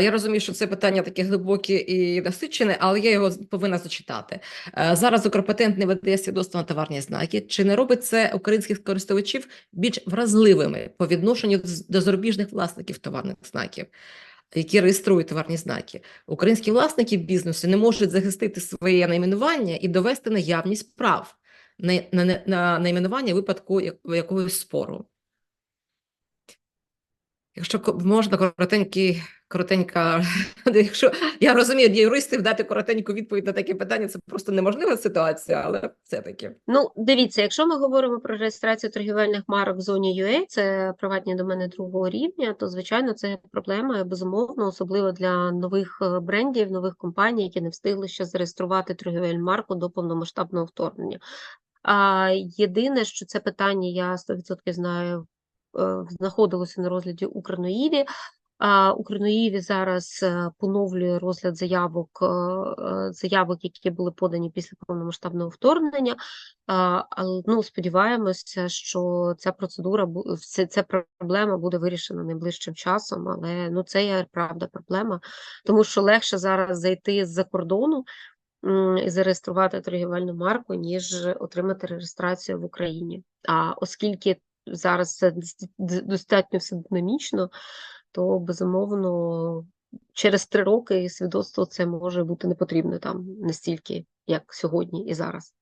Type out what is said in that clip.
Я розумію, що це питання таке глибоке і насичене, але я його повинна зачитати. Е, Зараз Укрпатент не видає свідоцтва на товарні знаки. Чи не робить це українських користувачів більш вразливими по відношенню до зарубіжних власників товарних знаків, які реєструють товарні знаки? Українські власники бізнесу не можуть захистити своє найменування і довести наявність прав на, на, на найменування випадку якогось спору. Якщо можна коротенький, коротенька, якщо я розумію, для юристів дати коротеньку відповідь на таке питання, це просто неможлива ситуація, але все-таки. Ну, дивіться, якщо ми говоримо про реєстрацію торгівельних марок в зоні UA, це приватні домени другого рівня, то звичайно це проблема, безумовно, особливо для нових е, брендів, нових компаній, які не встигли ще зареєструвати торгівельну марку до повномасштабного вторгнення. А єдине, що це питання, я 100% знаю, знаходилося на розгляді. А Укрноїві зараз е, поновлює розгляд заявок, е, е, заявок, які були подані після повномасштабного вторгнення. Ну, сподіваємося, що ця процедура ця проблема буде вирішена найближчим часом. Але ну це є правда проблема, тому що легше зараз зайти з-за кордону і зареєструвати торгівельну марку, ніж отримати реєстрацію в Україні. А оскільки зараз це дос- достатньо все динамічно, то безумовно через три роки свідоцтво це може бути не потрібно там настільки, як сьогодні і зараз.